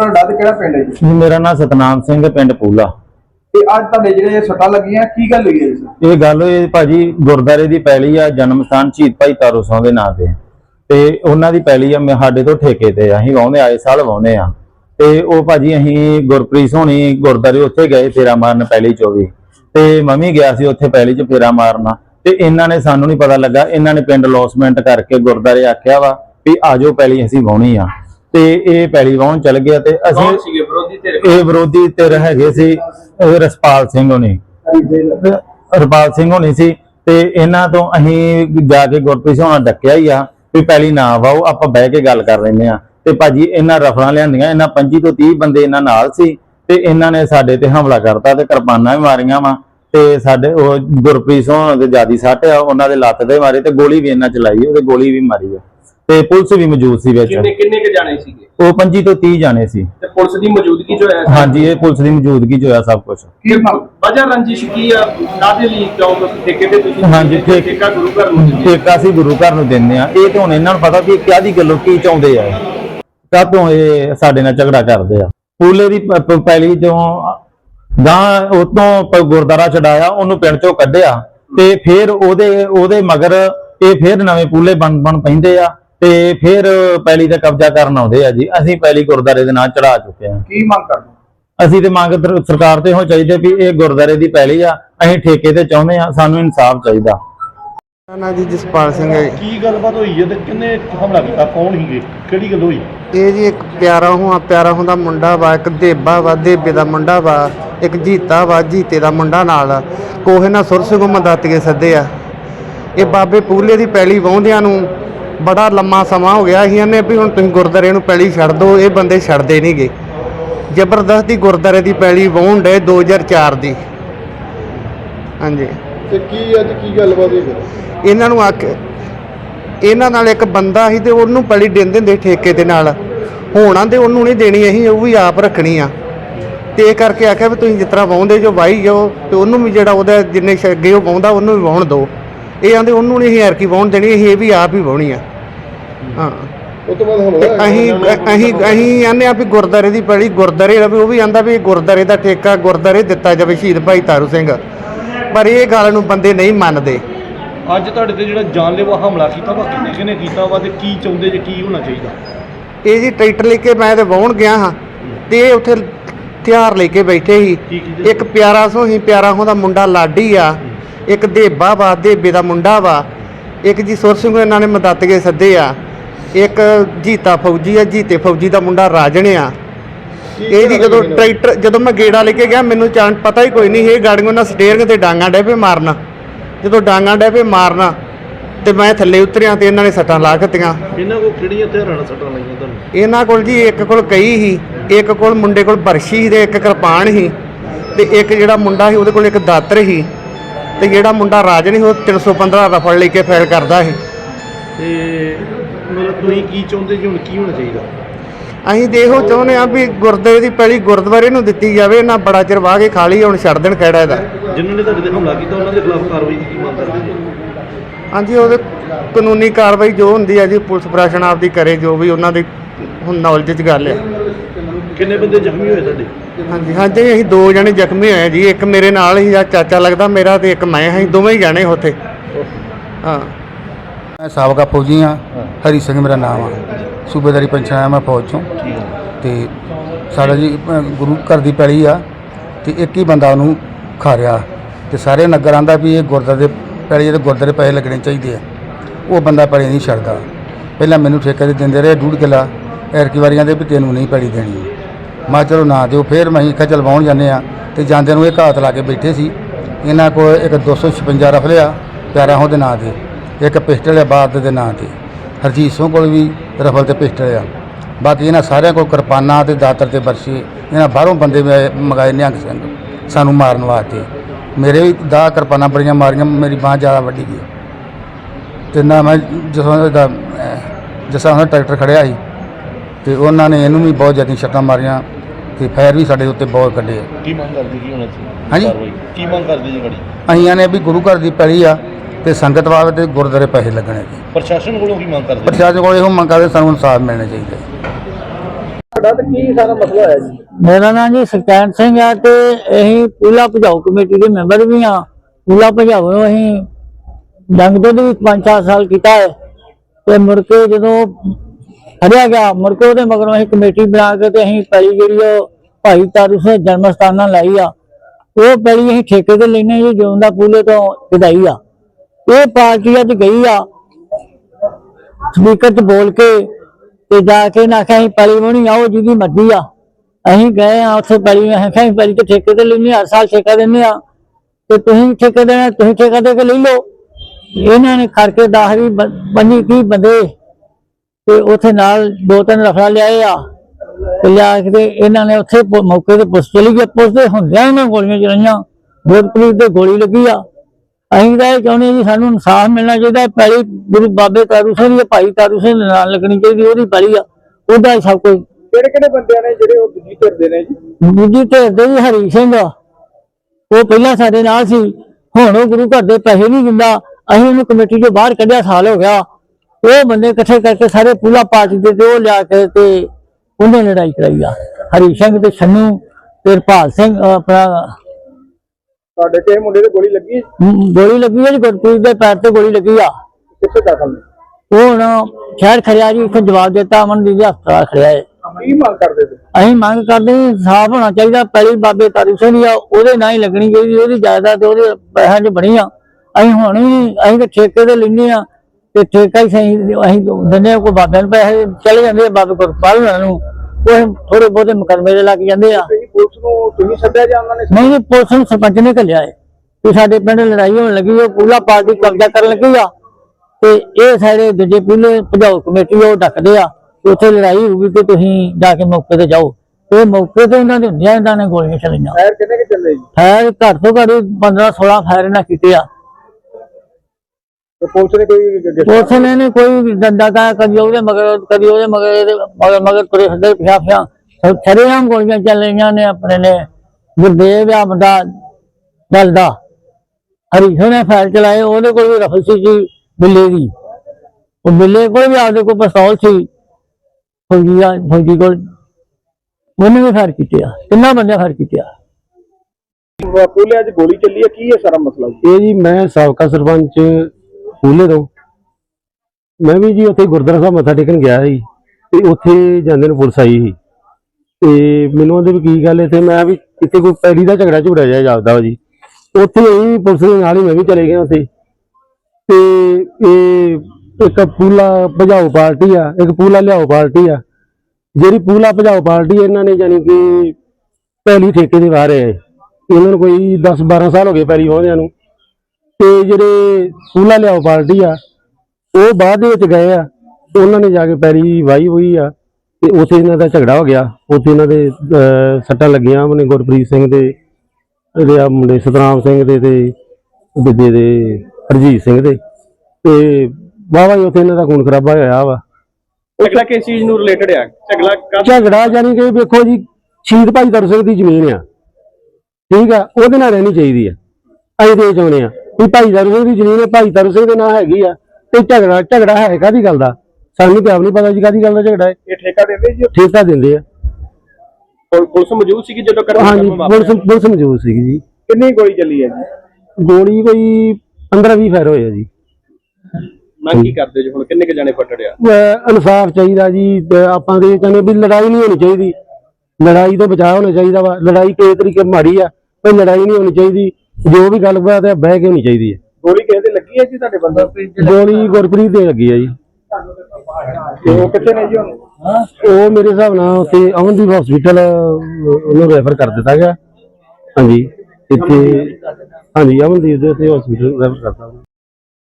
ਤੁਹਾਡਾ ਤੇ ਕਿਹੜਾ ਪਿੰਡ ਹੈ ਜੀ? ਜੀ, ਮੇਰਾ ਨਾਮ ਸਤਨਾਮ ਸਿੰਘ ਪਿੰਡ ਪੂਲਾ। ਤੇ ਅੱਜ ਤੁਹਾਡੇ ਜਿਹੜੇ ਸੱਟਾਂ ਲੱਗੀਆਂ ਕੀ ਗੱਲ ਹੋਈ ਹੈ ਜੀ? ਇਹ ਗੱਲ ਹੋਈ ਭਾਜੀ ਗੁਰਦਾਰੇ ਦੀ ਪੈਲੀ ਆ ਜਨਮ ਸਥਾਨ ਸ਼ਹੀਦ ਭਾਈ ਤਾਰੂ ਸਿੰਘ ਦੇ ਨਾਂ ਤੇ। ਤੇ ਉਹਨਾਂ ਦੀ ਪੈਲੀ ਆ ਮੈਂ ਸਾਡੇ ਤੋਂ ਠੇਕੇ ਤੇ ਆ, ਅਸੀਂ ਵਾਹੁੰਦੇ ਆਏ ਸਾਲ ਵਾਹੁੰਦੇ ਆ। ਤੇ ਉਹ ਭਾਜੀ ਅਸੀਂ ਗੁਰਪ੍ਰੀਤ ਹੋਣੀ ਗੁਰਦਾਰੇ ਉੱਥੇ ਗਏ ਫੇਰਾ ਮਾਰਨ ਪੈਲੀ 24 ਤੇ ਮੰਮੀ ਗਿਆ ਸੀ ਉੱਥੇ ਪੈਲੀ 'ਚ ਫੇਰਾ ਮਾਰਨਾ। ਤੇ ਇਹਨਾਂ ਨੇ ਸਾਨੂੰ ਨਹੀਂ ਪਤਾ ਲੱਗਾ ਇਹਨਾਂ ਨੇ ਪਿੰਡ ਲੌਸਮੈਂਟ ਕਰਕੇ ਗੁਰਦਾਰੇ ਆਖਿਆ ਵਾ ਵੀ ਆਜੋ ਪੈਲੀ ਅਸੀਂ ਵਾਹੁਣੀ ਆ। ਤੇ ਇਹ ਪੈਲੀ ਵਾਹੁਣ ਚੱਲ ਗਿਆ ਤੇ ਅਸੀਂ ਸੀਗੇ? ਵਿਰੋਧੀ ਧਿਰ ਇਹ ਵਿਰੋਧੀ ਧਿਰ ਹੈਗੇ ਸੀ ਰਸਪਾਲ ਸਿੰਘ ਹੋਣੀ। ਰਪਾਲ ਸਿੰਘ ਹੋਣੀ ਸੀ ਤੇ ਇਹਨਾਂ ਤੋਂ ਅਸੀਂ ਜਾ ਕੇ ਗੁਰਪ੍ਰੀਤ ਸਿੰਘ ਹੋਣਾ ਡੱਕਿਆ ਹੀ ਆ ਵੀ ਪਹਿਲੀ ਨਾ ਵਾਓ ਆਪਾਂ ਬਹਿ ਕੇ ਗੱਲ ਕਰ ਲੈਂਦੇ ਆ ਤੇ ਭਾਜੀ ਇਹਨਾਂ ਰਫਲਾਂ ਲਿਆਂਦੀਆਂ ਇਹਨਾਂ 25 ਤੋਂ 30 ਬੰਦੇ ਇਹਨਾਂ ਨਾਲ ਸੀ ਤੇ ਇਹਨਾਂ ਨੇ ਸਾਡੇ ਤੇ ਹਮਲਾ ਕਰਤਾ ਤੇ ਕਿਰਪਾਨਾਂ ਵੀ ਮਾਰੀਆਂ ਵਾ ਤੇ ਸਾਡੇ ਉਹ ਗੁਰਪ੍ਰੀਤ ਸਿੰਘ ਦੇ ਜਿਆਦੀ ਸੱਟ ਆ ਉਹਨਾਂ ਦੇ ਲੱਤ ਦੇ ਮਾਰੇ ਤੇ ਗੋਲੀ ਵੀ ਇਹਨਾਂ ਚਲਾਈ ਉਹਦੇ ਗੋਲੀ ਵੀ ਮਾਰੀ ਆ। ਤੇ ਪੁਲਿਸ ਵੀ ਮੌਜੂਦ ਸੀ ਵਿੱਚ। ਕਿੰਨੇ ਕਿੰਨੇ ਕ ਜਾਣੇ ਸੀਗੇ? ਉਹ 25 ਤੋਂ 30 ਜਾਣੇ ਸੀ। ਤੇ ਪੁਲਿਸ ਦੀ ਮੌਜੂਦਗੀ ਚ ਹੋਇਆ ਸੀ? ਹਾਂਜੀ ਇਹ ਪੁਲਿਸ ਦੀ ਮੌਜੂਦਗੀ 'ਚ ਹੋਇਆ ਸਭ ਕੁਝ ਕੀ ਵਜ੍ਹਾ ਰੰਜਿਸ਼ ਕੀ ਆ? ਕਾਦੇ ਲਈ ਕਿਉਂ ਤੁਸੀਂ ਠੇਕੇ ਤੇ ਤੁਸੀਂ ਹਾਂਜੀ, ਠੇਕੇ- ਠੇਕਾ ਗੁਰੂ ਘਰ ਨੂੰ ਦਿੰਦੇ ਠੇਕਾ ਅਸੀਂ ਗੁਰੂ ਘਰ ਨੂੰ ਦਿੰਦੇ ਆ ਇਹ ਤੇ ਹੁਣ ਇਹਨਾਂ ਨੂੰ ਪਤਾ ਵੀ ਇਹ ਕਿਹਦੀ ਗੱਲੋਂ ਕੀ ਚਾਹੁੰਦੇ ਆ। ਕਾਹਤੋਂ ਇਹ ਸਾਡੇ ਨਾਲ ਝਗੜਾ ਕਰਦੇ ਆ। ਪੂਲੇ ਦੀ ਪ- ਪ- ਪੈਲੀ ਚੋਂ ਗਾਂ ਉਤੋਂ ਪ- ਗੁਰਦੁਆਰਾ ਛਡਾਇਆ ਉਹਨੂੰ ਪਿੰਡ ਚੋਂ ਕੱਢਿਆ ਤੇ ਫਿਰ ਉਹਦੇ ਉਹਦੇ ਮਗਰ ਇਹ ਫਿਰ ਨਵੇਂ ਪੂਲੇ ਬਣ ਬਣ ਪੈਂਦੇ ਆ। ਤੇ ਫਿਰ ਪੈਲੀ ਤੇ ਕਬਜ਼ਾ ਕਰਨ ਆਉਂਦੇ ਆ ਜੀ। ਅਸੀਂ ਪੈਲੀ ਗੁਰਦੁਆਰੇ ਦੇ ਨਾਂ ਚੜਾ ਚੁੱਕੇ ਆ। ਕੀ ਮੰਗ ਕਰਦੇ ਅਸੀਂ ਤੇ ਮੰਗ ਦਰ- ਸਰਕਾਰ ਤੇ ਹੋ ਚਾਹੀਦੇ ਵੀ ਇਹ ਗੁਰਦੁਆਰੇ ਦੀ ਪੈਲੀ ਆ। ਅਸੀਂ ਠੇਕੇ ਤੇ ਚਾਹੁੰਦੇ ਆ ਸਾਨੂੰ ਇਨਸਾਫ ਚਾਹੀਦਾ। ਮੇਰਾ ਨਾਂ ਜੀ ਜਸਪਾਲ ਸਿੰਘ ਹੈ ਕੀ ਗੱਲਬਾਤ ਹੋਈ ਹੈ ਤੇ ਕਿੰਨੇ ਹਮਲਾ ਕੀਤਾ? ਕੌਣ ਸੀਗੇ? ਕਿਹੜੀ ਗੱਲ ਹੋਈ? ਇਹ ਜੀ ਇੱਕ ਪਿਆਰਾ ਹੁਆ ਪਿਆਰਾ ਹੁੰਦਾ ਮੁੰਡਾ ਵਾ ਇੱਕ ਦੇਬਾ ਵਾ ਦੇਬੇ ਦਾ ਮੁੰਡਾ ਵਾ ਇੱਕ ਜੀਤਾ ਵਾ ਜੀਤੇ ਦਾ ਮੁੰਡਾ ਨਾਲ। ਕੋਹੇ ਨਾਲ ਸੁਰ ਸਿੰਘ ਮੰਦਾਤੀਏ ਸੱਦੇ ਆ। ਇਹ ਬਾਬੇ ਪੂਲੇ ਦੀ ਪੈਲੀ ਵਾਹੁੰਦਿਆਂ ਨੂੰ ਬੜਾ ਲੰਮਾ ਸਮਾਂ ਹੋ ਗਿਆ ਸੀ ਇਹਨੇ ਵੀ ਹੁਣ ਤੁਸੀਂ ਗੁਰਦਾਰੇ ਨੂੰ ਪੈਲੀ ਛੱਡ ਦਿਓ ਇਹ ਬੰਦੇ ਛੱਡਦੇ ਨਹੀਂਗੇ ਜ਼ਬਰਦਸਤੀ ਗੁਰਦਾਰੇ ਦੀ ਪੈਲੀ ਵਾਹੁਣ ਡੇ 2004 ਦੀ। ਹਾਂਜੀ। ਤੇ ਕੀ ਅੱਜ ਕੀ ਗੱਲਬਾਤ ਹੋਈ ਫਿਰ? ਇਹਨਾਂ ਨੂੰ ਆਖ ਇਹਨਾਂ ਨਾਲ ਇੱਕ ਬੰਦਾ ਸੀ ਤੇ ਉਹਨੂੰ ਪੜੀ ਦਿੰਦੇ ਹੁੰਦੇ ਠੇਕੇ ਦੇ ਨਾਲ। ਹੋਣਾ ਤੇ ਉਹਨੂੰ ਨਹੀਂ ਦੇਣੀ ਅਸੀਂ ਉਹ ਵੀ ਆਪ ਰੱਖਣੀ ਆ। ਤੇ ਇਹ ਕਰਕੇ ਆਖਿਆ ਵੀ ਤੁਸੀਂ ਜਿਸ ਤਰ੍ਹਾਂ ਵਾਹੁੰਦੇ ਜੋ ਵਾਹੀ ਜਾਓ ਤੇ ਉਹਨੂੰ ਵੀ ਜਿਹੜਾ ਉਹਦਾ ਜਿੰਨੇ ਅੱਗੇ ਉਹ ਵਾਹੁੰਦਾ ਉਹਨੂੰ ਵੀ ਵਾਹੁਣ ਦਿਓ। ਇਹ ਆਂਦੇ ਉਹਨੂੰ ਨਹੀਂ ਅਸੀਂ ਐਰਕੀ ਵਾਹੁਣ ਦੇਣੀ ਅਸੀਂ ਇਹ ਵੀ ਆਪ ਹੀ ਵਾਹੁਣੀ ਆ। ਹਾਂ। ਉਸ ਤੋਂ ਬਾਅਦ ਤੇ ਹਮਲਾ ਅਸੀਂ ਅਸੀਂ ਅਸੀਂ ਆਨੇ ਆ ਵੀ ਗੁਰਦਾਰੇ ਦੀ ਪੜੀ ਗੁਰਦਾਰੇ ਰਵੇ ਉਹ ਵੀ ਆਂਦਾ ਵੀ ਗੁਰਦਾਰੇ ਦਾ ਠੇਕਾ ਗੁਰਦਾਰੇ ਦਿੱਤਾ ਜਾਵੇ ਸ਼ਹੀਦ ਭਾਈ ਤਾਰੂ ਸਿੰਘ। ਪਰ ਇਹ ਗੱਲ ਨੂੰ ਬੰਦੇ ਨਹੀਂ ਮੰਨਦੇ। ਅੱਜ ਤੁਹਾਡੇ ਤੇ ਜਿਹੜਾ ਜਾਨਲੇਵਾ ਹਮਲਾ ਕੀਤਾ ਵਾ ਕਿੰਨੇ ਕਿੰਨੇ ਕੀਤਾ ਵਾ ਤੇ ਕੀ ਚਾਹੁੰਦੇ ਜੇ ਕੀ ਹੋਣਾ ਚਾਹੀਦਾ? ਇਹ ਜੀ ਟਰੈਕਟਰ ਲੈ ਕੇ ਮੈਂ ਤੇ ਵਾਹੁਣ ਗਿਆ ਹਾਂ ਤੇ ਇਹ ਉੱਥੇ ਹਥਿਆਰ ਲੈ ਕੇ ਬੈਠੇ ਸੀ। ਕੀ ਕੀ ਇੱਕ ਪਿਆਰਾ ਸੋ ਹੀ ਪਿਆਰਾ ਹੁੰਦਾ ਮੁੰਡਾ ਲਾਡੀ ਆ ਇੱਕ ਦੇਬਾ ਵਾ ਦੇਬੇ ਦਾ ਮੁੰਡਾ ਵਾ। ਇੱਕ ਜੀ ਸੁਰ ਸਿੰਘ ਇਹਨਾਂ ਨੇ ਮਦਦਗੇ ਸੱਦੇ ਆ। ਇੱਕ ਜੀਤਾ ਫੌਜੀ ਆ ਜੀਤੇ ਫੌਜੀ ਦਾ ਮੁੰਡਾ ਰਾਜਣ ਆ। ਇਹ ਜੀ ਜਦੋਂ ਟਰੈਕਟਰ ਜਦੋਂ ਮੈਂ ਗੇੜਾ ਲੈ ਕੇ ਗਿਆ ਮੈਨੂੰ ਚਾਂ ਪਤਾ ਹੀ ਕੋਈ ਨਹੀਂ ਇਹ ਗਾੜੀਆਂ ਉਹਨਾਂ ਸਟੀਅਰਿੰਗ ਤੇ ਡਾਂਗਾਂ ਡੇ ਪੇ ਮਾਰਨਾ। ਜਦੋਂ ਡਾਂਗਾਂ ਡੇ ਪੇ ਮਾਰਨਾ ਤੇ ਮੈਂ ਥੱਲੇ ਉਤਰਿਆ ਤੇ ਇਹਨਾਂ ਨੇ ਸੱਟਾਂ ਲਾ ਦਿੱਤੀਆਂ। ਇਹਨਾਂ ਕੋ ਕਿਹੜੀਆਂ ਹਥਿਆਰਾਂ ਸੱਟਾਂ ਲਾਈਆਂ ਤੁਹਾਨੂੰ? ਇਹਨਾਂ ਕੋਲ ਜੀ ਇੱਕ ਕੋਲ ਕਈ ਸੀ ਇੱਕ ਕੋਲ ਮੁੰਡੇ ਕੋਲ ਬਰਸ਼ੀ ਤੇ ਇੱਕ ਕਿਰਪਾਨ ਸੀ। ਤੇ ਇੱਕ ਜਿਹੜਾ ਮੁੰਡਾ ਸੀ ਉਹਦੇ ਕੋਲ ਇੱਕ ਦਾਤਰ ਸੀ। ਤੇ ਜਿਹੜਾ ਮੁੰਡਾ ਰਾਜਨ ਸੀ ਉਹ 315 ਰਫਲ ਲੈ ਕੇ ਫਾਇਰ ਕਰਦਾ ਸੀ। ਤੇ ਮਤਲਬ ਤੁਸੀਂ ਕੀ ਚਾਹੁੰਦੇ ਜੀ ਹੁਣ ਕੀ ਹੋਣਾ ਚਾਹੀਦਾ? ਅਸੀਂ ਇਹੋ ਚਾਹੁੰਦੇ ਆ ਵੀ ਗੁਰਦੁਆਰੇ ਦੀ ਪਹਿਲੀ ਗੁਰਦੁਆਰੇ ਨੂੰ ਦਿੱਤੀ ਜਾਵੇ ਨਾ ਬੜਾ ਚਿਰ ਵਾਹ ਕੇ ਖਾਲੀ ਹੁਣ ਛੱਡ ਦੇਣ ਖੈੜਾ ਇਹਦਾ। ਜਿਨ੍ਹਾਂ ਨੇ ਤੁਹਾਡੇ ਤੇ ਹਮਲਾ ਕੀਤਾ ਉਹਨਾਂ ਦੇ ਖਿਲਾਫ ਕਾਰਵਾਈ ਦੀ ਕੀ ਮੰਗ ਕਰਦੇ ਜੀ ਹਾਂਜੀ ਉਹਦੇ ਕਾਨੂੰਨੀ ਕਾਰਵਾਈ ਜੋ ਹੁੰਦੀ ਹੈ ਜੀ ਪੁਲਿਸ ਪ੍ਰਸ਼ਾਸਨ ਆਪਦੀ ਕਰੇ ਜੋ ਵੀ ਉਹਨਾਂ ਦੀ ਹੁਣ ਨੌਲੇਜ 'ਚ ਗੱਲ ਹੈ ਕਿੰਨੇ ਬੰਦੇ ਜ਼ਖਮੀ ਹੋਏ ਤੁਹਾਡੇ? ਹਾਂਜੀ ਹਾਂਜੀ ਅਸੀਂ ਦੋ ਜਣੇ ਜ਼ਖਮੀ ਹੋਏ ਜੀ ਇੱਕ ਮੇਰੇ ਨਾਲ ਹੀ ਆ ਚਾਚਾ ਲੱਗਦਾ ਮੇਰਾ ਤੇ ਇੱਕ ਮੈਂ ਹਾਂ ਦੋਵੇਂ ਹੀ ਜਾਣੇ ਉੱਥੇ। ਹਾਂ। ਮੈਂ ਸਾਬਕਾ ਫੌਜੀ ਹਾਂ ਹਰੀ ਸਿੰਘ ਮੇਰਾ ਨਾਮ ਆ। ਸੂਬੇਦਾਰੀ ਪੈਨਸ਼ਨ ਆਇਆ ਮੈਂ ਫੌਜ ਚੋਂ। ਤੇ ਸਾਡਾ ਜੀ ਗੁਰੂ ਘਰ ਦੀ ਪੈਲੀ ਆ ਤੇ ਇੱਕ ਹੀ ਬੰਦਾ ਉਹਨੂੰ ਖਾ ਰਿਹਾ ਤੇ ਸਾਰੇ ਨਗਰ ਆਂਦਾ ਵੀ ਇਹ ਗੁਰਦੁਆਰੇ ਦੇ ਪੈਲੀ ਜਿਹੜੇ ਗੁਰਦੁਆਰੇ ਪੈਸੇ ਲੱਗਣੇ ਚਾਹੀਦੇ ਆ। ਉਹ ਬੰਦਾ ਪੈਲੀ ਨਹੀਂ ਛੱਡਦਾ। ਪਹਿਲਾਂ ਮੈਨੂੰ ਠੇਕੇ ਤੇ ਦਿੰਦੇ ਰਹੇ ਡੂਢ ਕਿੱਲਾ। ਐਰਕੀ ਵਾਰੀਆਂ ਦੇ ਵੀ ਤੈਨੂੰ ਨਹੀਂ ਪੈਲੀ ਦੇਣੀ। ਮੈਂ ਕਿਹਾ ਚਲੋ ਨਾ ਦਿਓ ਫਿਰ ਮੈਂ ਕਿਹਾ ਚੱਲ ਵਾਹੁਣ ਜਾਂਦੇ ਆ ਤੇ ਜਾਂਦੇ ਨੂੰ ਇਹ ਘਾਤ ਲਾ ਕੇ ਬੈਠੇ ਸੀ। ਇਹਨਾਂ ਕੋਲ ਇੱਕ 256 ਰਫਲ ਆ ਪਿਆਰਾ ਉਹਦੇ ਨਾਂ ਦੇ। ਇੱਕ ਪਿਸਟਲ ਹੈ ਬਾਦ ਦੇ ਨਾਂ ਤੇ। ਹਰਜੀਤ ਸਿੰਘ ਕੋਲ ਵੀ ਰਫਲ ਤੇ ਪਿਸਟਲ ਆ। ਬਾਕੀ ਇਹਨਾਂ ਸਾਰਿਆਂ ਕੋਲ ਕਿਰਪਾਨਾਂ ਤੇ ਦਾਤਰ ਤੇ ਬਰਸ਼ੇ ਇਹਨਾਂ ਬਾਹਰੋਂ ਬੰਦੇ ਮੰਗਾਏ ਨਿਹੰਗ ਸਿੰਘ। ਸਾਨੂੰ ਮਾਰਨ ਵਾਸਤੇ। ਮੇਰੇ ਵੀ ਦਾ ਕਿਰਪਾਨਾਂ ਬੜੀਆਂ ਮਾਰੀਆਂ ਮੇਰੀ ਬਾਂਹ ਜ਼ਿਆਦਾ ਵੱਡੀ ਗਈ। ਤੇ ਨਾ ਮੈਂ ਜਦੋਂ ਦਾ ਜਿਸਾਂ ਉਹਨਾਂ ਟਰੈਕਟਰ ਖੜਿਆ ਸੀ ਤੇ ਉਹਨਾਂ ਨੇ ਇਹਨੂੰ ਵੀ ਬਹੁਤ ਜ਼ਿਆਦਾ ਛੱਟਾਂ ਮਾਰੀਆਂ ਤੇ ਫਾਇਰ ਵੀ ਸਾਡੇ ਉੱਤੇ ਬਹੁਤ ਕੱਢੇ ਕੀ ਮੰਗ ਕਰਦੇ ਕੀ ਹੋਣਾ ਚਾਹੀਦਾ ਹਾਂਜੀ। ਕੀ ਮੰਗ ਕਰਦੇ ਜੀ ਗੜੀ? ਅਸੀਂ ਆਨੇ ਵੀ ਗੁਰੂ ਘਰ ਦੀ ਪੈਲੀ ਆ ਤੇ ਸੰਗਤ ਵਾਸਤੇ ਤੇ ਗੁਰਦੁਆਰੇ ਪੈਸੇ ਲੱਗਣੇ ਜੀ। ਪ੍ਰਸ਼ਾਸਨ ਕੋਲੋਂ ਕੀ ਮੰਗ ਕਰਦੇ? ਪ੍ਰਸ਼ਾਸਨ ਕੋਲ ਇਹੋ ਮੰਗ ਕਰਦੇ ਸਾਨੂੰ ਇਨਸਾਫ ਮਿਲਣਾ ਚਾਹੀਦਾ। ਹੈ ਤੁਹਾਡਾ ਤੇ ਕੀ ਸਾਰਾ ਮਸਲਾ ਹੋਇਆ ਜੀ? ਮੇਰਾ ਨਾਮ ਜੀ ਸੁਖਚੈਨ ਸਿੰਘ ਹੈ ਤੇ ਅਸੀਂ ਪੂਲਾ ਭਜਾਓ ਕਮੇਟੀ ਦੇ ਮੈਂਬਰ ਵੀ ਹਾਂ ਪੂਲਾ ਭਜਾਓ ਨੂੰ ਅਸੀਂ ਜੰਗ ਦੇ ਵੀ 5-4 ਸਾਲ ਕੀਤਾ ਹੈ। ਤੇ ਮੁੜ ਕੇ ਜਦੋਂ ਹਰਿਆ ਗਿਆ ਮੁੜ ਕੇ ਉਹਦੇ ਮਗਰੋਂ ਅਸੀਂ ਕਮੇਟੀ ਬਣਾ ਕੇ ਤੇ ਅਸੀਂ ਪੈਲੀ ਜਿਹੜੀ ਉਹ ਭਾਈ ਤਾਰੂ ਸਿੰਘ ਜਨਮ ਸਥਾਨਾਂ ਲਾਈ ਆ। ਉਹ ਪੈਲੀ ਅਸੀਂ ਠੇਕੇ ਤੇ ਲੈਨੇ ਜੀ ਜਿਉਂ ਦਾ ਪੂਲੇ ਤੋਂ ਵਧਾਈ ਆ। ਇਹ ਪਾਰਟੀ ਅੱਜ ਗਈ ਆ ਸਪੀਕਰ 'ਚ ਬੋਲ ਕੇ ਤੇ ਜਾ ਕੇ ਨਾ ਕਹੀਂ ਪੈਲੀ ਬਣੀ ਆਓ ਜਿਹਦੀ ਮਰਜ਼ੀ ਆ। ਅਸੀਂ ਗਏ ਆ ਉੱਥੇ ਪੈਲੀ ਮੈਂ ਕਿਹਾ ਅਸੀਂ ਤੇ ਠੇਕੇ ਤੇ ਲੈਨੇ ਹਰ ਸਾਲ ਠੇਕਾ ਦਿੰਦੇ ਆ ਤੇ ਤੁਸੀਂ ਠੇਕੇ ਦੇਣਾ, ਤੁਸੀਂ ਠੇਕਾ ਦੇ ਕੇ ਲੈ ਲਓ। ਇਹਨਾਂ ਨੇ ਕਰਕੇ ਦਾਹਰੀ ਬੰਨੀ ਕੀ ਬੰਦੇ? ਤੇ ਉੱਥੇ ਨਾਲ ਦੋ ਤਿੰਨ ਰਫੜਾ ਲਿਆਏ ਆ। ਤੇ ਲਿਆ ਕੇ ਇਹਨਾਂ ਨੇ ਉੱਥੇ ਮੌਕੇ ਤੇ ਪੁਲਿਸ ਚਲੀ ਗਈ ਪੁਲਿਸ ਦੇ ਹੁੰਦਿਆਂ ਇਹਨਾਂ ਗੋਲੀਆਂ ਚਲਾਈਆਂ। ਗੁਰਪ੍ਰੀਤ ਤੇ ਗੋਲੀ ਲੱਗੀ ਆ। ਅਸੀਂ ਤਾਂ ਇਹ ਚਾਹੁੰਦੇ ਜੀ ਸਾਨੂੰ ਇਨਸਾਫ ਮਿਲਣਾ ਚਾਹੀਦਾ ਹੈ। ਪਹਿਲੀ ਗੁਰੂ ਬਾਬੇ ਤਾਰੂ ਸਿੰਘ ਦੇ ਭਾਈ ਤਾਰੂ ਸਿੰਘ ਦੇ ਨਾਲ ਲੱਗਣੀ ਚਾਹੀਦੀ ਉਹਦੀ ਪਹਿਲੀ ਆ ਉਹਦਾ ਹੀ ਸਭ ਕੁਝ ਕਿਹੜੇ ਕਿਹੜੇ ਬੰਦਿਆਂ ਨੇ ਜਿਹੜੇ ਉਹ ਦੂਜੀ ਧਿਰਦੇ ਨੇ ਜੀ ਦੂਜੀ ਧਿਰ ਦੇ ਜੀ ਹਰੀ ਸਿੰਘ। ਉਹ ਪਹਿਲਾਂ ਸਾਡੇ ਨਾਲ ਸੀ ਹੁਣ ਉਹ ਗੁਰੂ ਘਰ ਦੇ ਪੈਸੇ ਨਹੀਂ ਦਿੰਦਾ ਅਸੀਂ ਉਹਨੂੰ ਕਮੇਟੀ ਚੋਂ ਬਾਹਰ ਕੱਢਿਆ ਸਾਲ ਹੋ ਗਿਆ ਉਹ ਬੰਦੇ ਇਕੱਠੇ ਕਰਕੇ ਸਾਰੇ ਪੂਲਾ ਪਾਰਟੀ ਦੇ ਤੇ ਉਹ ਲਿਆ ਕੇ ਤੇ ਉਹਨੇ ਲੜਾਈ ਕਰਾਈ ਆ ਹਰੀ ਸਿੰਘ ਤੇ ਛੰਨੂ ਤੇ ਹਰਪਾਲ ਸਿੰਘ ਆਪਣਾ ਤੁਹਾਡੇ ਤੇ ਇਹ ਮੁੰਡੇ ਤੇ ਗੋਲੀ ਲੱਗੀ? ਹੈ? ਮ, ਗੋਲੀ ਲੱਗੀ ਹੈ ਜੀ ਗੁਰਪ੍ਰੀਤ ਦੇ ਪੈਰ ਤੇ ਗੋਲੀ ਲੱਗੀ ਆ। ਕਿੱਥੇ ਦਾਖਲ ਨੇ ਉਹ ਹੁਣ ਸ਼ਹਿਰ ਖੜਿਆ ਜੀ ਇੱਥੇ ਜਵਾਬ ਦਿੱਤਾ ਅਮਨ ਦੀ ਹਸਪਤਾਲ ਖੜਿਆ ਹੈ ਕੀ ਮੰਗ ਕਰਦੇ ਤੇ ਅਸੀਂ ਮੰਗ ਕਰਦੇ ਹਾਂ ਸਾਫ਼ ਹੋਣਾ ਚਾਹੀਦਾ ਪਹਿਲੀ ਬਾਬੇ ਤਾਰੂ ਸਿੰਘ ਦੀ ਆ ਉਹਦੇ ਨਾਂ ਹੀ ਲੱਗਣੀ ਚਾਹੀਦੀ ਉਹਦੀ ਜਾਇਦਾਦ ਉਹਦੇ ਪੈਸਿਆਂ 'ਚ ਬਣੀ ਆ। ਅਸੀਂ ਹੁਣ ਵੀ ਅਸੀਂ ਤਾਂ ਠੇਕੇ ਤੇ ਲੈਂਦੇ ਆ ਤੇ ਠੇਕਾ ਹੀ ਸਹੀ ਅਸੀਂ ਦਿੰਦੇ ਆ ਕੋਈ ਬਾਬਿਆਂ ਨੂੰ ਪੈਸੇ ਚਲੇ ਜਾਂਦੇ ਆ ਬਾਬੇ ਕੋਲ ਪਾਲ ਨੂੰ। ਉਹ ਥੋੜੇ ਬਹੁਤੇ ਮੁਕਰਮੇ ਦੇ ਲੱਗ ਜਾਂਦੇ ਆ। ਤੁਸੀਂ ਨੂੰ ਤੁਸੀਂ ਸੱਦਿਆ ਜਾਂ ਉਹਨਾਂ ਨੇ ਨਹੀਂ ਨਹੀਂ ਪੁਲਿਸ ਨੂੰ ਸਰਪੰਚ ਨੇ ਘੱਲਿਆ ਹੈ ਕਿ ਸਾਡੇ ਪਿੰਡ ਲੜਾਈ ਹੋਣ ਲੱਗੀ ਉਹ ਪੂਲਾ ਪਾਰਟੀ ਕਬਜ਼ਾ ਕਰਨ ਲੱਗੀ ਆ। ਤੇ ਇਹ ਸਾਡੇ ਦੂਜੇ ਪੂਲੇ ਭਜਾਓ ਕਮੇਟੀ ਉਹ ਡੱਕਦੇ ਆ ਕਿ ਉੱਥੇ ਲੜਾਈ ਹੋਊਗੀ ਤੇ ਤੁਸੀਂ ਜਾ ਕੇ ਮੌਕੇ ਤੇ ਜਾਓ। ਇਹ ਮੌਕੇ ਤੇ ਇਹਨਾਂ ਦੇ ਹੁੰਦਿਆਂ ਇਹਨਾਂ ਨੇ ਗੋਲੀਆਂ ਚਲਾਈਆਂ। ਫਾਇਰ ਕਿੰਨੇ ਕਿ ਚੱਲੇ ਜੀ? ਫਾਇਰ ਘੱਟ ਤੋਂ ਘੱਟ 15 16 ਫਾਇਰ ਇਹਨਾਂ ਕੀਤੇ ਆ। ਤੇ ਪੁਲਿਸ ਨੇ ਕੋਈ ਪੁਲਿਸ ਨੇ ਕੋਈ ਡੰਡਾ ਕਾ ਕਦੀ ਉਹਦੇ ਮਗਰ ਕਦੀ ਉਹਦੇ ਮਗਰ ਮਗਰ ਮਗਰ ਤੁਰੇ ਫਿਰਦੇ ਪਿਆ ਪਿਆ ਸਰੇਆਮ ਗੋਲੀਆਂ ਚੱਲ ਰਹੀਆਂ ਨੇ ਆਪਣੇ ਨੇ। ਗੁਰਦੇਵ ਆ ਮੁੰਡਾ ਦਲਦਾ ਹਰੀ ਸਿੰਘ ਨੇ ਫਾਇਰ ਚਲਾਏ ਉਹਦੇ ਕੋਲ ਵੀ ਰਫਲ ਸੀ ਜੀ ਬਿੱਲੇ ਦੀ। ਉਹ ਬਿੱਲੇ ਕੋਲ ਵੀ ਆਪਦੇ ਕੋਲ ਪਿਸਤੌਲ ਸੀ। ਫੌਜੀ ਆ ਫੌਜੀ ਕੋਲ ਉਹਨੇ ਵੀ ਫਾਇਰ ਕੀਤੇ ਆ। ਕਿੰਨਾ ਬੰਦੇ ਫਾਇਰ ਕੀਤੇ ਆ। ਪੁਲੇ ਅੱਜ ਗੋਲੀ ਚੱਲੀ ਹੈ ਕੀ ਹੈ ਸਾਰਾ ਮਸਲਾ ਜੀ? ਇਹ ਜੀ ਮੈਂ ਸਾਬਕਾ ਸਰਪੰਚ ਪੂਲੇ ਤੋਂ। ਮੈਂ ਵੀ ਜੀ ਉੱਥੇ ਗੁਰਦੁਆਰਾ ਸਾਹਿਬ ਮੱਥਾ ਟੇਕਣ ਗਿਆ ਸੀ ਤੇ ਉੱਥੇ ਜਾਂਦੇ ਨੂੰ ਪੁਲਿਸ ਆਈ ਸੀ। ਤੇ ਮੈਨੂੰ ਉਹਦੇ ਵੀ ਕੀ ਗੱਲ ਇੱਥੇ ਮੈਂ ਵੀ ਕਿਤੇ ਕੋਈ ਪੈੜੀ ਦਾ ਝਗੜਾ ਝੁਗੜਾ ਜਿਹਾ ਜਾਪਦਾ ਵਾ ਜੀ। ਉੱਥੇ ਹੀ ਪੁਲਿਸ ਦੇ ਨਾਲ ਹੀ ਮੈਂ ਵੀ ਚਲੇ ਗਿਆ ਉੱਥੇ। ਤੇ ਇਹ ਇੱਕ ਪੂਲਾ ਭਜਾਓ ਪਾਰਟੀ ਆ, ਇੱਕ ਪੂਲਾ ਲਿਆਓ ਪਾਰਟੀ ਆ। ਜਿਹੜੀ ਪੂਲਾ ਭਜਾਓ ਪਾਰਟੀ ਇਹਨਾਂ ਨੇ ਜਾਨੀ ਕਿ ਪਹਿਲੀ ਠੇਕੇ ਦੇ ਬਾਹਰ ਹੈ ਇਹਨਾਂ ਨੂੰ ਕੋਈ 10 12 ਸਾਲ ਹੋ ਗਏ ਪਹਿਲੀ ਵਾਹੁੰਦਿਆਂ ਨੂੰ। ਤੇ ਜਿਹੜੇ ਪੂਲਾ ਲਿਆਓ ਪਾਰਟੀ ਆ, ਉਹ ਬਾਅਦ ਦੇ ਵਿੱਚ ਗਏ ਆ। ਉਹਨਾਂ ਨੇ ਜਾ ਕੇ ਪੈਰੀ ਵਾਹੀ ਹੋਈ ਆ। ਤੇ ਉੱਥੇ ਇਹਨਾਂ ਦਾ ਝਗੜਾ ਹੋ ਗਿਆ। ਉੱਥੇ ਇਹਨਾਂ ਦੇ ਸੱਟਾਂ ਲੱਗੀਆਂ ਉਹਨੇ ਗੁਰਪ੍ਰੀਤ ਸਿੰਘ ਦੇ ਇਹਦੇ ਆ ਮੁੰਡੇ ਸਤਨਾਮ ਸਿੰਘ ਦੇ ਤੇ ਦੂਜੇ ਦੇ ਹਰਜੀਤ ਸਿੰਘ ਦੇ। ਤੇ ਵਾਹਵਾ ਹੀ ਉੱਥੇ ਇਹਨਾਂ ਦਾ ਖੂਨ ਖਰਾਬਾ ਹੋਇਆ ਵਾ। ਝਗੜਾ ਕਿਸ ਚੀਜ਼ ਨੂੰ ਰਿਲੇਟਡ ਹੈ ਝਗੜਾ ਝਗੜਾ ਜਾਨੀ ਕਿ ਵੇਖੋ ਜੀ ਸ਼ਹੀਦ ਭਾਈ ਦਰ ਸਿੰਘ ਦੀ ਜ਼ਮੀਨ ਆ। ਠੀਕ ਆ ਉਹਦੇ ਨਾਲ ਰਹਿਣੀ ਚਾਹੀਦੀ ਆ। ਅਸੀਂ ਇਹ ਚਾਹੁੰਦੇ ਆ ਵੀ ਭਾਈ ਦਰ ਸਿੰਘ ਦੀ ਜ਼ਮੀਨ ਹੈ ਭਾਈ ਦਰ ਸਿੰਘ ਦੇ ਨਾਂ ਹੈਗੀ ਆ। ਤੇ ਝਗੜਾ ਝਗੜਾ ਹੈ ਕਾਦੀ ਗੱਲ ਦਾ? ਸਾਨੂੰ ਤੇ ਆਪ ਨਹੀਂ ਪਤਾ ਜੀ ਕਾਦੀ ਗੱਲ ਦਾ ਝਗੜਾ ਹੈ। ਇਹ ਠੇਕਾ ਦਿੰਦੇ ਜੀ ਠੇਕਾ ਦਿੰਦੇ ਆ। ਪੁਲ- ਪੁਲਿਸ ਮੌਜੂਦ ਸੀ ਜਦੋਂ ਕਰ ਹਾਂਜੀ ਪੁਲਿਸ ਪੁਲਿਸ ਮੌਜੂਦ ਸੀਗੀ ਜੀ। ਕਿੰਨੀ ਗੋਲੀ ਚੱਲੀ ਹੈ ਜੀ? ਗੋਲੀ ਕੋਈ 15 20 ਫੈਰ ਹੋਏ ਆ ਜੀ। ਮੰਗ ਕੀ ਕਰਦੇ ਜੀ ਹੁਣ? ਕਿੰਨੇ ਕ ਜਾਣੇ ਫੱਟੜਿਆ ਅਹ ਇਨਸਾਫ ਚਾਹੀਦਾ ਜੀ ਤੇ ਆਪਾਂ ਦੇ ਚਾਹੁੰਦੇ ਵੀ ਲੜਾਈ ਨਹੀਂ ਹੋਣੀ ਚਾਹੀਦੀ। ਲੜਾਈ ਤੋਂ ਬਚਾਅ ਹੋਣਾ ਚਾਹੀਦਾ ਵਾ। ਲੜਾਈ ਕਿਸੇ ਤਰੀਕੇ ਮਾੜੀ ਆ ਪਰ ਲੜਾਈ ਨਹੀਂ ਹੋਣੀ ਚਾਹੀਦੀ। ਜੋ ਵੀ ਗੱਲਬਾਤ ਹੈ ਬਹਿ ਕੇ ਹੋਣੀ ਚਾਹੀਦੀ ਹੈ। ਗੋਲੀ ਕਿਸੇ ਦੇ ਲੱਗੀ ਹੈ ਜੀ ਤੁਹਾਡੇ ਬੰਦਾ? ਗੋਲੀ ਗੁਰਪ੍ਰੀਤ ਦੇ ਲੱਗੀ ਆ ਜੀ। ਉਹ ਕਿੱਥੇ ਨੇ ਜੀ ਹੁਣ? ਉਹ ਮੇਰੇ ਹਿਸਾਬ ਨਾਲ ਉੱਥੇ ਅਮਨਦੀਪ ਹਸਪੀਟਲ ਉਹਨੂੰ ਰੈਫਰ ਕਰ ਦਿੱਤਾ ਗਿਆ। ਹਾਂਜੀ ਇੱਥੇ ਹਾਂਜੀ ਅਮਨਦੀਪ ਦੇ ਉੱਤੇ ਹਸਪੀਟਲ ਰੈਫਰ ਕਰਤਾ ਉਹਨੂੰ।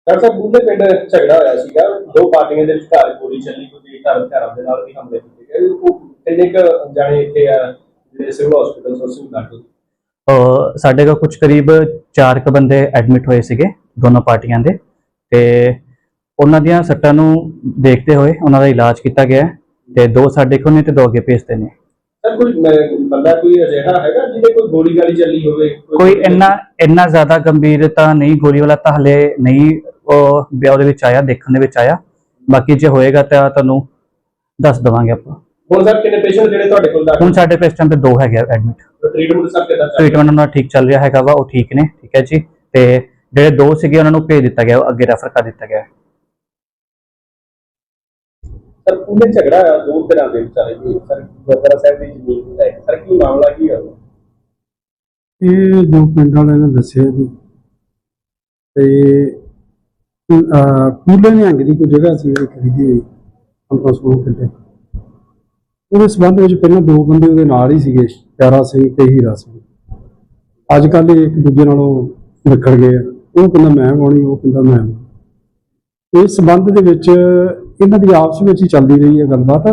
ਡਾਕਟਰ ਸਾਹਿਬ ਬੁੱਲੇ ਪਿੰਡ ਝਗੜਾ ਹੋਇਆ ਸੀਗਾ। ਦੋ ਪਾਰਟੀਆਂ ਦੇ ਵਿਚਕਾਰ ਗੋਲੀ ਚੱਲੀ ਕੋਈ ਧਰਮ ਧਰਮ ਦੇ ਨਾਲ ਵੀ ਹਮਲੇ ਕੀਤੇ ਗਏ। ਉਹ ਕਿੰਨੇ ਕ ਜਾਣੇ ਇੱਥੇ ਆ ਜਿਹੜੇ ਸਿਵਲ ਹਸਪੀਟਲ ਸਰਸਿੰਗ ਦਾਖਲ ਅਹ ਸਾਡੇ ਕੋਲ ਕੁਝ ਕਰੀਬ 4 ਕ ਬੰਦੇ ਐਡਮਿਟ ਹੋਏ ਸੀਗੇ ਦੋਨੋਂ ਪਾਰਟੀਆਂ ਦੇ। ਤੇ ਉਹਨਾਂ ਦੀਆਂ ਸੱਟਾਂ ਨੂੰ ਦੇਖਦੇ ਹੋਏ ਉਹਨਾਂ ਦਾ ਇਲਾਜ ਕੀਤਾ ਗਿਆ ਹੈ ਤੇ ਦੋ ਸਾਡੇ ਕੋਲ ਨੇ ਤੇ ਦੋ ਅੱਗੇ ਭੇਜਦੇ ਨੇ। ਸਰ ਕੋਈ ਬੰਦਾ ਕੋਈ ਅਜਿਹਾ ਹੈਗਾ ਜਿਹਦੇ ਕੋਈ ਗੋਲੀ ਗਾਲੀ ਚੱਲੀ ਹੋਵੇ? ਕੋਈ ਇੰਨਾ ਇੰਨਾ ਜ਼ਿਆਦਾ ਗੰਭੀਰ ਤਾਂ ਨਹੀਂ ਗੋਲੀ ਵਾਲਾ ਤਾਂ ਹਲੇ ਨਹੀਂ ਉਹ ਵਿਆਹ ਦੇ ਵਿੱਚ ਆਇਆ ਦੇਖਣ ਦੇ ਵਿੱਚ ਆਇਆ। ਬਾਕੀ ਜੇ ਹੋਏਗਾ ਤਾਂ ਤੁਹਾਨੂੰ ਦੱਸ ਦਵਾਂਗੇ ਆਪਾਂ। ਹੁਣ ਸਰ ਕਿੰਨੇ ਪੇਸ਼ੈਂਟ ਜਿਹੜੇ ਤੁਹਾਡੇ ਕੋਲ ਹੁਣ ਦਾਖਲ ਸਾਡੇ ਕੋਲ ਇਸ ਟਾਈਮ ਤੇ ਦੋ ਹੈਗੇ ਐਡਮਿਟ ਟ੍ਰੀਟਮੈਂਟ ਸਰ ਕਿਦਾਂ ਚੱਲ ਟ੍ਰੀਟਮੈਂਟ ਉਹਨਾਂ ਠੀਕ ਚੱਲ ਰਿਹਾ ਹੈਗਾ ਵਾ ਉਹ ਠੀਕ ਨੇ ਠੀਕ ਹੈ ਜੀ। ਤੇ ਜਿਹੜੇ ਦੋ ਸੀਗੇ ਉਹਨਾਂ ਨੂੰ ਭੇਜ ਦਿੱਤਾ ਗਿਆ ਅੱਗੇ ਰੈਫਰ ਕਰ ਦਿੱਤਾ ਗਿਆ। ਸਰ, ਪੂਰੇ ਝਗੜਾ ਹੋਇਆ ਦੋ ਤਰ੍ਹਾਂ ਦੇ ਵਿਚਾਰੇ ਜੀ। ਸਰ, ਗੁਰਦੁਆਰਾ ਸਾਹਿਬ ਦੀ ਜ਼ਮੀਨ ਲੈ ਕੇ ਸਰ, ਕੀ ਮਾਮਲਾ ਕੀ ਹੈ ਇਹ ਜੋ ਪਿੰਡ ਵਾਲਿਆਂ ਨੇ ਦੱਸਿਆ ਜੀ। ਤੇ ਕੂਲੇ ਨਿਹੰਗ ਦੀ ਕੋਈ ਜਗ੍ਹਾ ਸੀ ਉਹ ਖਰੀਦੀ ਹੋਈ। 1500 ਕਿੱਲੇ ਉਹਦੇ ਸਬੰਧ ਵਿੱਚ ਪਹਿਲਾਂ ਦੋ ਬੰਦੇ ਉਹਦੇ ਨਾਲ ਹੀ ਸੀਗੇ, ਪਿਆਰਾ ਸਿੰਘ ਤੇ ਹੀਰਾ ਸਿੰਘ। ਅੱਜ ਕੱਲ ਇੱਕ ਦੂਜੇ ਨਾਲੋਂ ਵਿਖੜ ਗਏ ਆ। ਉਹ ਕਹਿੰਦਾ, ਮੈਂ ਪਾਉਣੀ ਉਹ ਕਹਿੰਦਾ, ਮੈਂ ਇਸ ਸਬੰਧ ਦੇ ਵਿੱਚ ਇਹਨਾਂ ਦੀ ਆਪਸ ਵਿੱਚ ਹੀ ਚੱਲਦੀ ਰਹੀ ਹੈ ਗੱਲਬਾਤ।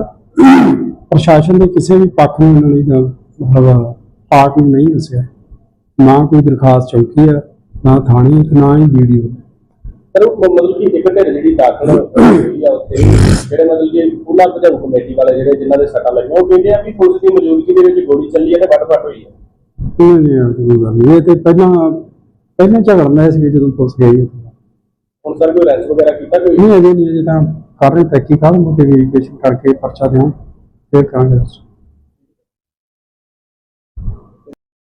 ਪ੍ਰਸ਼ਾਸਨ ਦੇ ਕਿਸੇ ਵੀ ਪੱਖ ਨੂੰ ਇਹਨਾਂ ਨੇ ਮਤਲਬ ਪਾਰਟ ਨੂੰ ਨਹੀਂ ਦੱਸਿਆ। ਨਾ ਕੋਈ ਦਰਖਾਸਤ ਚੌਕੀ ਆ ਨਾ ਥਾਣੇ ਤੇ ਨਾ ਹੀ ਵੀਡੀਓ ਉਹ ਮਤਲਬ ਕਿ ਇੱਕ ਢੇਰ ਜਿਹੜੀ ਦਾਖਲ ਹੋਈ ਆ ਉੱਥੇ ਜਿਹੜੇ ਮਤਲਬ ਕਿ ਪੂਲਾ ਭਜਾਊ ਕਮੇਟੀ ਵਾਲੇ ਜਿਹੜੇ ਜਿਨ੍ਹਾਂ ਦੇ ਸੱਟਾਂ ਲੱਗੀਆਂ ਉਹ ਕਹਿੰਦੇ ਆ ਵੀ ਪੁਲਿਸ ਦੀ ਮੌਜੂਦਗੀ ਦੇ ਵਿੱਚ ਗੋਲੀ ਚੱਲੀ ਹੈ ਤੇ ਵੱਟ ਵੱਟ ਹੋਈ ਹੈ। ਨਹੀਂ ਨਹੀਂ ਇਹ ਤਾਂ ਕੋਈ ਗੱਲ ਨਹੀਂ। ਇਹ ਤੇ ਪਹਿਲਾਂ ਪਹਿਲਾਂ ਝਗੜਨਾ ਸੀ ਜਦੋਂ ਪੁਲਿਸ ਗਈ ਉੱਥੇ। ਹੁਣ ਸਰ ਕੋਈ ਅਰੈਸਟ ਵਗੈਰਾ ਕੀਤਾ ਕੋਈ? ਨਹੀਂ ਅਜੇ ਨਹੀਂ ਅਜੇ ਤਾਂ ਕਰ ਰਹੇ ਤਹਿਕੀਕਾਤ ਮੁੱਦੇ ਵੈਰੀਫਿਕੇਸ਼ਨ ਕਰਕੇ ਪਰਚਾ ਦਿਆਂ ਫਿਰ ਕਰਾਂਗੇ